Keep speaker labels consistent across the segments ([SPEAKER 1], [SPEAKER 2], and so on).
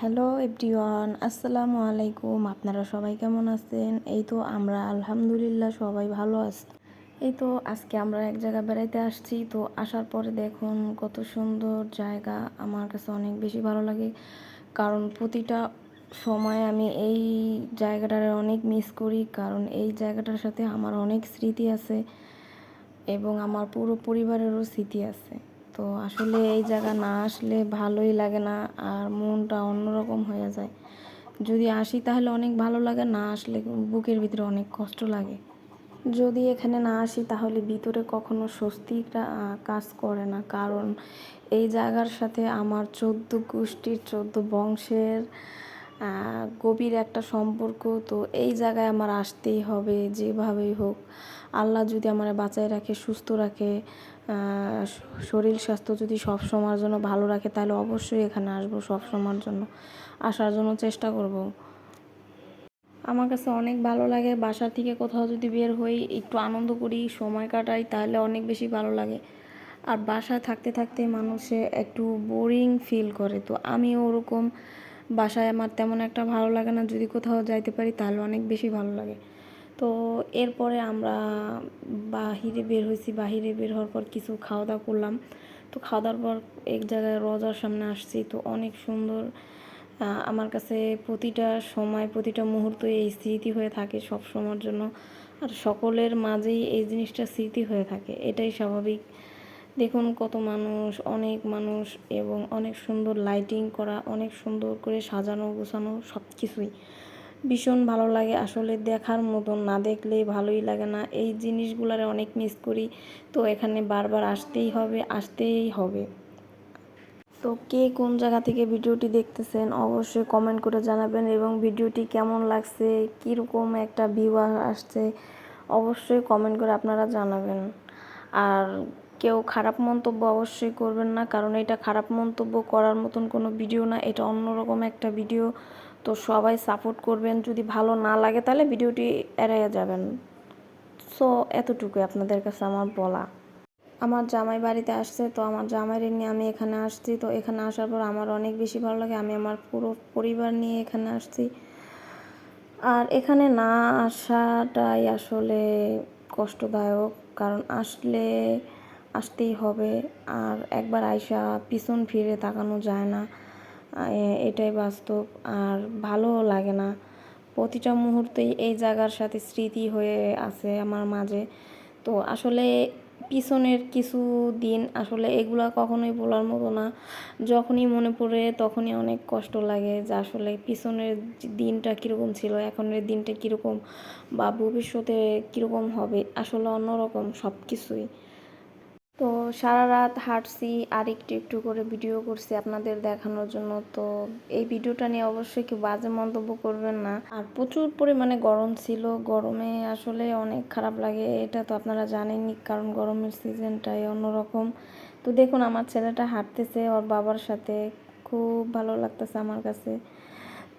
[SPEAKER 1] Hello everyone, আসসালামু আলাইকুম। আপনারা সবাই কেমন আছেন? এই তো আমরা আলহামদুলিল্লাহ সবাই ভালো আছি। এই তো আজকে আমরা এক জায়গায় বেড়াইতে আসছি। তো আসার পরে দেখুন কত সুন্দর জায়গা। আমার কাছে অনেক বেশি ভালো লাগে। কারণ প্রতিটা সময় আমি এই জায়গাটার অনেক মিস করি। কারণ এই জায়গাটার সাথে আমার অনেক স্মৃতি আছে এবং আমার পুরো পরিবারেরও স্মৃতি আছে। তো আসলে এই জায়গা না আসলে ভালোই লাগে না আর মনটা অন্যরকম হয়ে যায়। যদি আসি তাহলে অনেক ভালো লাগে, না আসলে বুকের ভিতরে অনেক কষ্ট লাগে। যদি এখানে না আসি তাহলে ভিতরে কখনো স্বস্তিটা কাজ করে না। কারণ এই জায়গার সাথে আমার চোদ্দ গোষ্ঠীর, চোদ্দ বংশের গভীর একটা সম্পর্ক। তো এই জায়গায় আমার আসতেই হবে, যেভাবেই হোক। আল্লাহ যদি আমার বাঁচায় রাখে, সুস্থ রাখে শরীর স্বাস্থ্য যদি সব সময়ের জন্য ভালো রাখে, তাহলে অবশ্যই এখানে আসব সব সময়ের জন্য। আসার জন্য চেষ্টা করব। আমার কাছে অনেক ভালো লাগে, বাসা থেকে কোথাও যদি বের হই, একটু আনন্দ করি, সময় কাটাই, তাহলে অনেক বেশি ভালো লাগে। আর বাসায় থাকতে থাকতে মানুষে একটু বোরিং ফিল করে। তো আমিও ওরকম বাসায় আমার তেমন একটা ভালো লাগে না, যদি কোথাও যাইতে পারি, তাহলে অনেক বেশি ভালো লাগে। তো এরপরে আমরা বাহিরে বের হয়েছি। বাহিরে বের হওয়ার পর কিছু খাওয়া দাওয়া করলাম। তো খাওয়া দাওয়ার পর এক জায়গায় রজার সামনে আসছি। তো অনেক সুন্দর আমার কাছে প্রতিটা সময়, প্রতিটা মুহূর্ত এই স্মৃতি হয়ে থাকে সব সময়ের জন্য। আর সকলের মাঝেই এই জিনিসটা স্মৃতি হয়ে থাকে। এটাই স্বাভাবিক। দেখুন কত মানুষ, অনেক মানুষ এবং অনেক সুন্দর লাইটিং করা, অনেক সুন্দর করে সাজানো, গোছানো সব কিছুই ভীষণ ভালো লাগে আসলে দেখার মতন, না দেখলে ভালোই লাগে না। এই জিনিসগুলারে অনেক মিস করি। তো এখানে বারবার আসতেই হবে আসতেই হবে। তো কে কোন জায়গা থেকে ভিডিওটি দেখতেছেন অবশ্যই কমেন্ট করে জানাবেন এবং ভিডিওটি কেমন লাগছে, কীরকম একটা ভিউ আসছে অবশ্যই কমেন্ট করে আপনারা জানাবেন। আর কেউ খারাপ মন্তব্য অবশ্যই করবেন না, কারণ এটা খারাপ মন্তব্য করার মতন কোনো ভিডিও না, এটা অন্যরকম একটা ভিডিও তো সবাই সাপোর্ট করবেন। যদি ভালো না লাগে, তাহলে ভিডিওটি এড়াইয়া যাবেন। সো এতটুকুই আপনাদের কাছে আমার বলা। আমার জামাই বাড়িতে আসছে, তো আমার জামাইরে নিয়ে আমি এখানে আসছি। তো এখানে আসার পর আমার অনেক বেশি ভালো লাগে। আমি আমার পুরো পরিবার নিয়ে এখানে আসছি। আর এখানে না আসাটাই আসলে কষ্টদায়ক। কারণ আসলে আসতেই হবে। আর একবার আইসা পিছন ফিরে তাকানো যায় না। এটাই বাস্তব। আর ভালোও লাগে না। প্রতিটা মুহূর্তেই এই জায়গার সাথে স্মৃতি হয়ে আছে আমার মাঝে। তো আসলে পিছনের কিছু দিন আসলে এগুলা কখনোই বলার মতো না। যখনই মনে পড়ে তখনই অনেক কষ্ট লাগে যে আসলে পিছনের দিনটা কীরকম ছিল, এখনের দিনটা কীরকম বা ভবিষ্যতে কীরকম হবে, আসলে অন্যরকম সব কিছুই তো সারা রাত হাঁটছি আর একটু একটু করে ভিডিও করছি আপনাদের দেখানোর জন্য। তো এই ভিডিওটা নিয়ে অবশ্যই কেউ বাজে মন্তব্য করবেন না। আর প্রচুর পরিমাণে গরম ছিল। গরমে আসলে অনেক খারাপ লাগে, এটা তো আপনারা জানেনই, কারণ গরমের সিজনটাই অন্যরকম। তো দেখুন, আমার ছেলেটা হাঁটতেছে, ওর বাবার সাথে। খুব ভালো লাগতেছে আমার কাছে।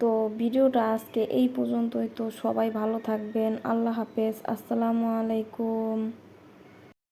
[SPEAKER 1] তো ভিডিওটা আজকে এই পর্যন্তই। তো সবাই ভালো থাকবেন। আল্লাহ হাফেজ। আসসালামু আলাইকুম।